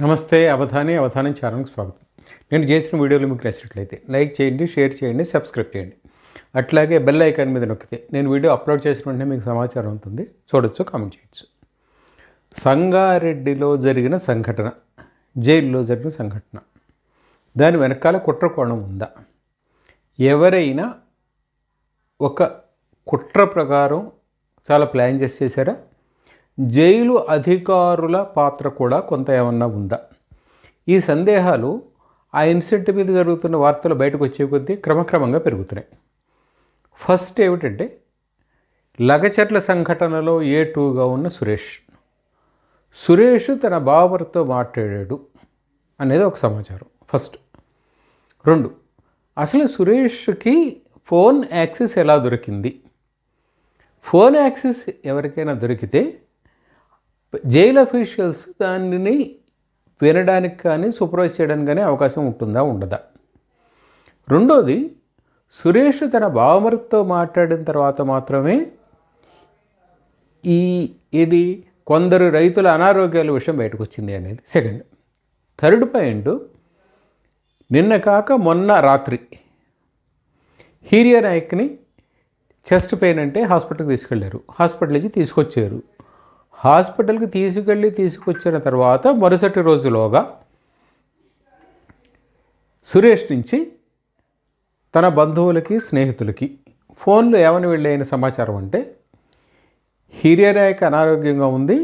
నమస్తే అవధాని అవధానం చారణకు స్వాగతం. నేను చేసిన వీడియోలు మీకు నచ్చినట్లయితే లైక్ చేయండి షేర్ చేయండి సబ్స్క్రైబ్ చేయండి. అట్లాగే బెల్ ఐకాన్ మీద నొక్కితే నేను వీడియో అప్లోడ్ చేసిన వెంటనే మీకు సమాచారం ఉంటుంది. చూడొచ్చు కామెంట్ చేయొచ్చు. సంగారెడ్డిలో జరిగిన సంఘటన జైల్లో జరిగిన సంఘటన. దాని వెనకాల కుట్ర కోణం ఉందా? ఎవరైనా ఒక కుట్ర ప్రకారం చాలా ప్లాన్ చేసి చేశారా? జైలు అధికారుల పాత్ర కూడా కొంత ఏమన్నా ఉందా? ఈ సందేహాలు ఆ ఇన్సిడెంట్ మీద జరుగుతున్న వార్తలు బయటకు వచ్చే కొద్దీ క్రమక్రమంగా పెరుగుతున్నాయి. ఫస్ట్ ఏమిటంటే లగచర్ల సంఘటనలో ఏ టూగా ఉన్న సురేష్. సురేష్ తన బావర్తో మాట్లాడాడు అనేది ఒక సమాచారం. ఫస్ట్. రెండు. అసలు సురేష్కి ఫోన్ యాక్సెస్ ఎలా దొరికింది? ఫోన్ యాక్సెస్ ఎవరికైనా దొరికితే జైల్ అఫీషియల్స్ దానిని వినడానికి కానీ సూపర్వైజ్ చేయడానికి కానీ అవకాశం ఉంటుందా? ఉండదా? రెండోది సురేష్ తన బావమరితో మాట్లాడిన తర్వాత మాత్రమే ఈ ఇది కొందరు రైతుల అనారోగ్యాల విషయం బయటకు వచ్చింది అనేది. సెకండ్ థర్డ్ పాయింట్ నిన్న కాక మొన్న రాత్రి హీరియా నాయక్ని చెస్ట్ పెయిన్ అంటే హాస్పిటల్కి తీసుకెళ్ళారు. హాస్పిటల్కి తీసుకొచ్చారు. హాస్పిటల్కి తీసుకెళ్ళి తీసుకొచ్చిన తర్వాత మరుసటి రోజులోగా సురేష్ నుంచి తన బంధువులకి స్నేహితులకి ఫోన్లో ఏమని వెళ్ళైన సమాచారం అంటే హిరియనాయక్ అనారోగ్యంగా ఉంది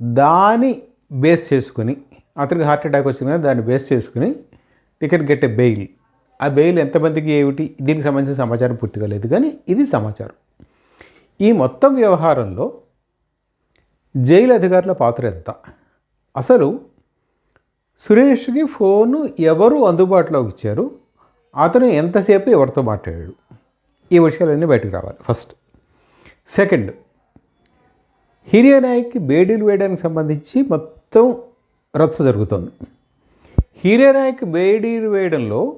దాని బేస్ చేసుకుని అతనికి హార్ట్ అటాక్ వచ్చింది కదా దాన్ని బేస్ చేసుకుని టికెట్ గెట్ ఎ బెయిల్ ఆ బెయిల్ ఎంతమందికి ఏమిటి? దీనికి సంబంధించిన సమాచారం పూర్తిగా లేదు కానీ ఇది సమాచారం. ఈ మొత్తం వ్యవహారంలో జైలు అధికారుల పాత్ర ఎంత? అసలు సురేష్కి ఫోను ఎవరు అందుబాటులోకి ఇచ్చారు? అతను ఎంతసేపు ఎవరితో మాట్లాడాడు? ఈ విషయాలన్నీ బయటకు రావాలి. ఫస్ట్. సెకండ్. హిరియా నాయక్కి బేడీలు వేయడానికి సంబంధించి మొత్తం రచ్చ జరుగుతుంది. హిరియా నాయక్ బేడీలు వేయడంలో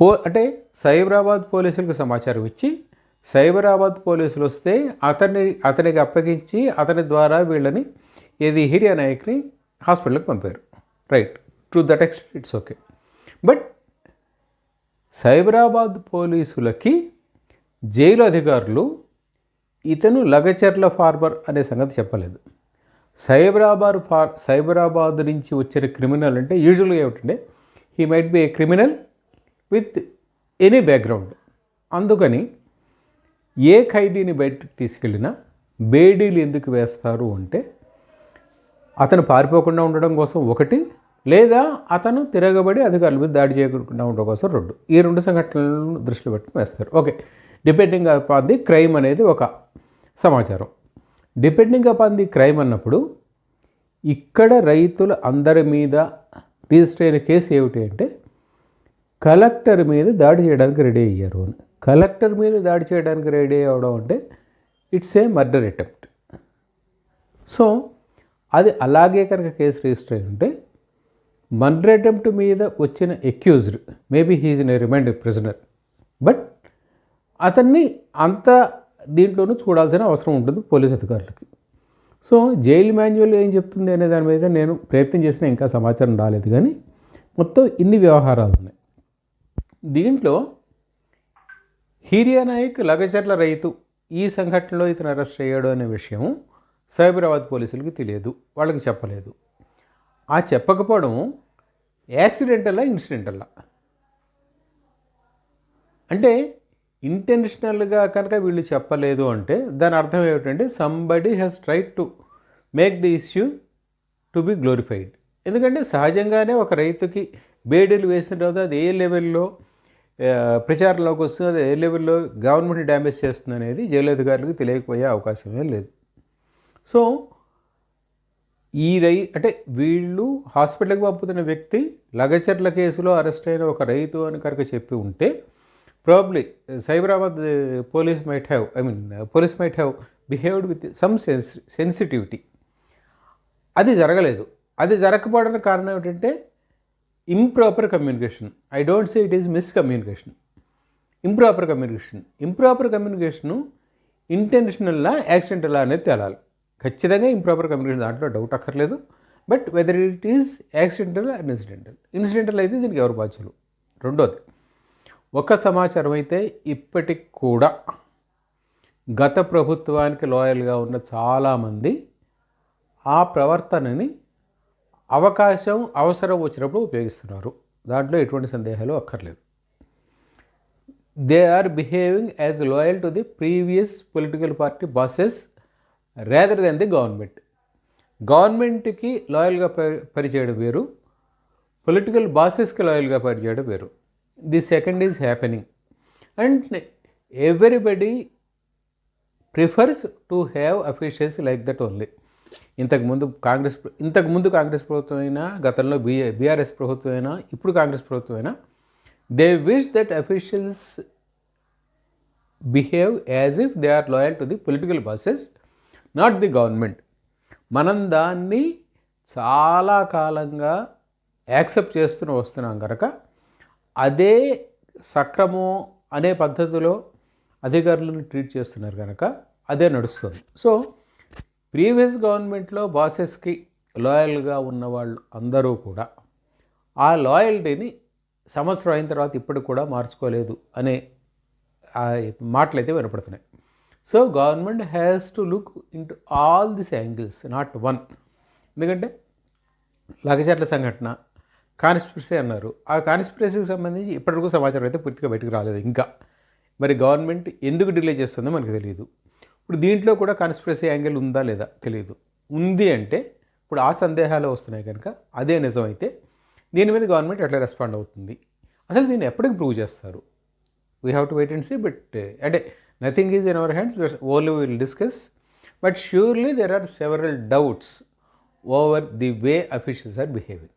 పో అంటే సైబరాబాద్ పోలీసులకు సమాచారం ఇచ్చి సైబరాబాద్ పోలీసులు వస్తే అతన్ని అతనికి అప్పగించి అతని ద్వారా వీళ్ళని ఏది హిరియా నాయక్ని హాస్పిటల్కి పంపారు. Right to that extent it's okay but Cyberabad పోలీసులకి జైలు అధికారులు ఇతను లగచర్ల ఫార్మర్ అనే సంగతి చెప్పలేదు. సైబరాబాద్ ఫార్ సైబరాబాద్ నుంచి వచ్చిన క్రిమినల్ అంటే యూజువల్గా ఏమిటంటే he might be a criminal with any background అందుకని ఏ ఖైదీని బయటకు తీసుకెళ్ళినా బేడీలు ఎందుకు వేస్తారు అంటే అతను పారిపోకుండా ఉండడం కోసం ఒకటి లేదా అతను తిరగబడి అధికారుల మీద దాడి చేయకుండా ఉండడం కోసం రెండు. ఈ రెండు సంఘటనలను దృష్టిలో పెట్టుకుని వేస్తారు. Okay depending upon the crime అనేది ఒక సమాచారం. డిపెండింగ్ అపాన్ ది క్రైమ్ అన్నప్పుడు ఇక్కడ రైతుల అందరి మీద రిజిస్టర్ అయిన కేసు ఏమిటి అంటే కలెక్టర్ మీద దాడి చేయడానికి రెడీ అయ్యారు అని. కలెక్టర్ మీద దాడి చేయడానికి రెడీ అవ్వడం అంటే it's a murder attempt. So అది అలాగే కనుక కేసు రిజిస్టర్ అయి ఉంటే మర్డర్ అటెంప్ట్ మీద వచ్చిన accused maybe he's in a remand prisoner but అతన్ని అంత దీంట్లోనూ చూడాల్సిన అవసరం ఉంటుంది పోలీస్ అధికారులకి. సో జైలు మాన్యువల్ ఏం చెప్తుంది అనే దాని మీద నేను ప్రయత్నం చేసినా ఇంకా సమాచారం రాలేదు కానీ మొత్తం ఇన్ని వ్యవహారాలు ఉన్నాయి. దీంట్లో హీరియా నాయక్ లగచర్ల రైతు ఈ సంఘటనలో ఇతను అరెస్ట్ అయ్యాడు అనే విషయం సైబరాబాద్ పోలీసులకు తెలియదు వాళ్ళకి చెప్పలేదు. ఆ చెప్పకపోవడం యాక్సిడెంటల్లా ఇన్సిడెంటల్లా? అంటే ఇంటెన్షనల్గా కనుక వీళ్ళు చెప్పలేదు అంటే దాని అర్థం ఏమిటంటే somebody has tried to make the issue to be glorified ఎందుకంటే సహజంగానే ఒక రైతుకి బేడీలు వేసిన తర్వాత అది ఏ లెవెల్లో ప్రచారంలోకి వస్తుంది. అది ఏ లెవెల్లో గవర్నమెంట్ డ్యామేజ్ చేస్తుంది అనేది జైలు అధికారులకు తెలియకపోయే అవకాశమే లేదు. సో ఈ రై అంటే వీళ్ళు హాస్పిటల్కి పంపుతున్న వ్యక్తి లగచర్ల కేసులో అరెస్ట్ అయిన ఒక రైతు అని కనుక చెప్పి ఉంటే probably Cyberabad police might have I mean police might have behaved with some sense sensitivity అది జరగలేదు. అది జరగకపోవడానికి కారణం ఏమిటంటే improper communication I don't say it is miscommunication improper communication improper communication ఇంటెన్షనల్లా యాక్సిడెంటల్లా అనేది తేలాలి. ఖచ్చితంగా ఇంప్రాపర్ కమ్యూనికేషన్ దాంట్లో డౌట్ అక్కర్లేదు. But whether it is accidental and incidental incidental అయితే దీనికి ఎవరు బాధ్యులు? రెండోది ఒక సమాచారం అయితే ఇప్పటికి కూడా గత ప్రభుత్వానికి లాయల్గా ఉన్న చాలామంది ఆ ప్రవర్తనని అవకాశం అవసరం వచ్చినప్పుడు ఉపయోగిస్తున్నారు. దాంట్లో ఎటువంటి సందేహాలు అక్కర్లేదు. They are behaving as loyal to the previous political party bosses rather than the government గవర్నమెంట్కి లాయల్గా పనిచేయడం వేరు. పొలిటికల్ బాసెస్కి లాయల్గా పనిచేయడం వేరు. The second is happening and everybody prefers to have officials like that only ఇంతకుముందు కాంగ్రెస్ ఇంతకుముందు కాంగ్రెస్ ప్రభుత్వం అయినా గతంలో బీ బీఆర్ఎస్ ప్రభుత్వం అయినా ఇప్పుడు కాంగ్రెస్ ప్రభుత్వం అయినా they wish that officials behave as if they are loyal to the political bosses not the government మనం దాన్ని చాలా కాలంగా యాక్సెప్ట్ చేస్తూ వస్తున్నాం కనుక అదే సక్రమం అనే పద్ధతిలో అధికారులను ట్రీట్ చేస్తున్నారు కనుక అదే నడుస్తుంది. సో ప్రీవియస్ గవర్నమెంట్లో బాసెస్కి లాయల్గా ఉన్న వాళ్ళు అందరూ కూడా ఆ లాయల్టీని సంవత్సరం అయిన తర్వాత ఇప్పటికి కూడా మార్చుకోలేదు అనే మాటలైతే వినపడుతున్నాయి. So government has to look in to all this angles not one. ఎందుకంటే లగజట్ల సంఘటన కాన్స్పిరసీ అన్నారు. ఆ కాన్స్పిరసీకి సంబంధించి ఇప్పటివరకు సమాచారం అయితే పూర్తిగా బయటకు రాలేదు. ఇంకా మరి గవర్నమెంట్ ఎందుకు డిలే చేస్తుందో మనకు తెలియదు. ఇప్పుడు దీంట్లో కూడా కాన్స్పిరసీ యాంగిల్ ఉందా లేదా తెలియదు ఉంది అంటే ఇప్పుడు ఆ సందేహాలు వస్తున్నాయి కనుక అదే నిజమైతే దీని మీద గవర్నమెంట్ ఎట్లా రెస్పాండ్ అవుతుంది? అసలు దీన్ని ఎప్పటికి ప్రూవ్ చేస్తారు? We have to wait and see but అంటే nothing is in our hands only will discuss but surely there are several doubts over the way officials are behaving